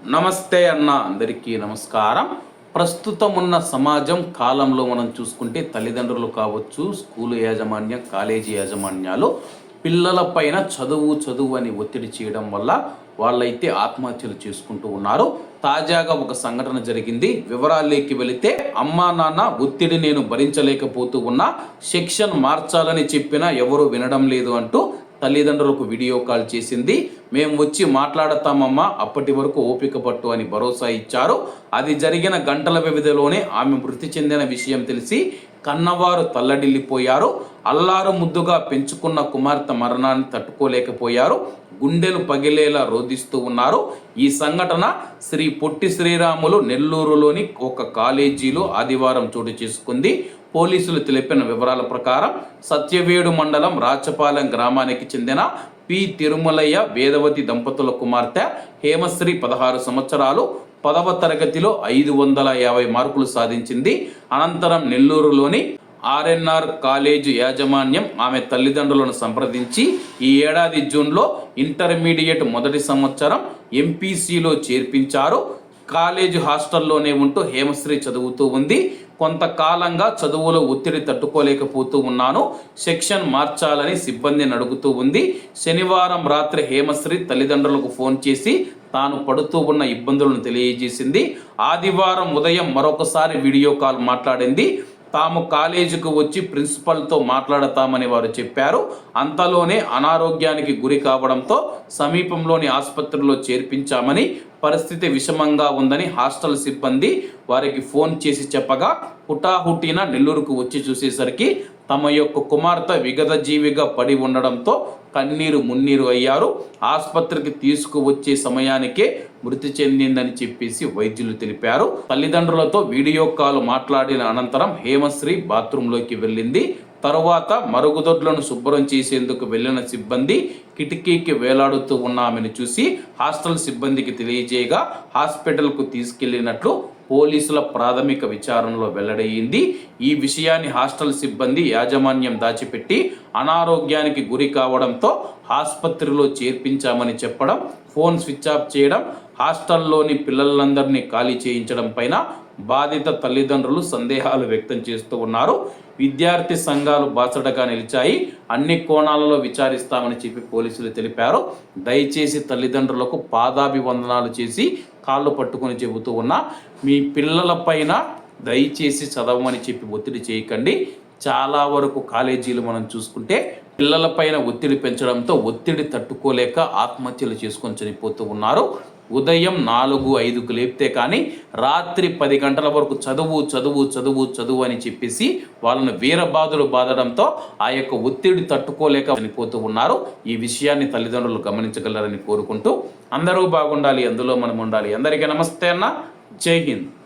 నమస్తే అన్న అందరికీ నమస్కారం. ప్రస్తుతం ఉన్న సమాజం కాలంలో మనం చూసుకుంటే తల్లిదండ్రులు కావచ్చు స్కూలు యాజమాన్యం కాలేజీ యాజమాన్యాలు పిల్లల పైన చదువు చదువు అని ఒత్తిడి చేయడం వల్ల వాళ్ళైతే ఆత్మహత్యలు చేసుకుంటూ ఉన్నారు. తాజాగా ఒక సంఘటన జరిగింది. వివరాల్లోకి వెళితే అమ్మా నాన్న ఒత్తిడి నేను భరించలేకపోతూ ఉన్నా సెక్షన్ మార్చాలని చెప్పినా ఎవరు వినడం లేదు అంటూ తల్లిదండ్రులకు వీడియో కాల్ చేసింది. మేము వచ్చి మాట్లాడతామమ్మా అప్పటి వరకు ఓపిక పట్టు అని భరోసా ఇచ్చారు. అది జరిగిన గంటల వ్యవధిలోనే ఆమె మృతి చెందిన విషయం తెలిసి కన్నవారు తల్లడిల్లిపోయారు. అల్లారు ముద్దుగా పెంచుకున్న కుమార్తె మరణాన్ని తట్టుకోలేకపోయారు. గుండెలు పగిలేలా రోధిస్తూ ఉన్నారు. ఈ సంఘటన శ్రీ పొట్టి శ్రీరాములు నెల్లూరులోని ఒక కాలేజీలో ఆదివారం చోటు చేసుకుంది. పోలీసులు తెలిపిన వివరాల ప్రకారం సత్యవేడు మండలం రాచపాలెం గ్రామానికి చెందిన పి. తిరుమలయ్య వేదవతి దంపతుల కుమార్తె హేమశ్రీ పదహారు సంవత్సరాలు పదవ తరగతిలో ఐదు వందల యాభై మార్కులు సాధించింది. అనంతరం నెల్లూరులోని ఆర్ఎన్ఆర్ కాలేజీ యాజమాన్యం ఆమె తల్లిదండ్రులను సంప్రదించి ఈ ఏడాది జూన్లో ఇంటర్మీడియట్ మొదటి సంవత్సరం ఎంపీసీలో చేర్పించారు. కాలేజ్ హాస్టల్లోనే ఉంటూ హేమశ్రీ చదువుతూ ఉంది. కొంతకాలంగా చదువులో ఒత్తిడి తట్టుకోలేకపోతూ ఉన్నాను. సెక్షన్ మార్చాలని సిబ్బందిని అడుగుతూ ఉంది. శనివారం రాత్రి హేమశ్రీ తల్లిదండ్రులకు ఫోన్ చేసి తాను పడుతూ ఉన్న ఇబ్బందులను తెలియజేసింది. ఆదివారం ఉదయం మరొకసారి వీడియో కాల్ మాట్లాడింది. తాము కాలేజీకి వచ్చి ప్రిన్సిపల్తో మాట్లాడతామని వారు చెప్పారు. అంతలోనే అనారోగ్యానికి గురి కావడంతో సమీపంలోని ఆసుపత్రిలో చేర్పించామని పరిస్థితి విషమంగా ఉందని హాస్టల్ సిబ్బంది వారికి ఫోన్ చేసి చెప్పగా హుటాహుటిన నెల్లూరుకు వచ్చి చూసేసరికి తమ యొక్క కుమార్తె విగతజీవిగా పడి ఉండడంతో కన్నీరు మున్నీరు అయ్యారు. ఆసుపత్రికి తీసుకువచ్చే సమయానికే మృతి చెందిందని చెప్పేసి వైద్యులు తెలిపారు. తల్లిదండ్రులతో వీడియో కాల్ మాట్లాడిన అనంతరం హేమశ్రీ బాత్రూంలోకి వెళ్ళింది. తరువాత మరుగుదొడ్లను శుభ్రం చేసేందుకు వెళ్ళిన సిబ్బంది కిటికీకి వేలాడుతూ ఉన్నామని చూసి హాస్టల్ సిబ్బందికి తెలియజేయగా హాస్పిటల్కు తీసుకెళ్ళినట్లు పోలీసుల ప్రాథమిక విచారణలో వెల్లడయ్యింది ఈ విషయాన్ని హాస్టల్ సిబ్బంది యాజమాన్యం దాచిపెట్టి అనారోగ్యానికి గురి కావడంతో ఆసుపత్రిలో చేర్పించామని చెప్పడం ఫోన్ స్విచ్ ఆఫ్ చేయడం హాస్టల్లోని పిల్లలందరినీ ఖాళీ చేయించడం పైన బాధిత తల్లిదండ్రులు సందేహాలు వ్యక్తం చేస్తూ ఉన్నారు. విద్యార్థి సంఘాలు బాసటగా నిలిచాయి. అన్ని కోణాలలో విచారిస్తామని చెప్పి పోలీసులు తెలిపారు. దయచేసి తల్లిదండ్రులకు పాదాభివందనాలు చేసి కాళ్ళు పట్టుకొని చెబుతూ ఉన్నా మీ పిల్లలపైన దయచేసి చదవమని చెప్పి ఒత్తిడి చేయకండి. చాలా వరకు కాలేజీలు మనం చూసుకుంటే పిల్లలపైన ఒత్తిడి పెంచడంతో ఒత్తిడి తట్టుకోలేక ఆత్మహత్యలు చేసుకొని చనిపోతూ ఉన్నారు. ఉదయం నాలుగు ఐదుకు లేపితే కానీ రాత్రి పది గంటల వరకు చదువు చదువు చదువు చదువు అని చెప్పేసి వాళ్ళను వీరబాధులు బాధడంతో ఆ యొక్క ఒత్తిడి తట్టుకోలేక చనిపోతూ ఉన్నారు. ఈ విషయాన్ని తల్లిదండ్రులు గమనించగలరని కోరుకుంటూ అందరూ బాగుండాలి అందులో మనం ఉండాలి. అందరికీ నమస్తే అన్న. జై హింద్.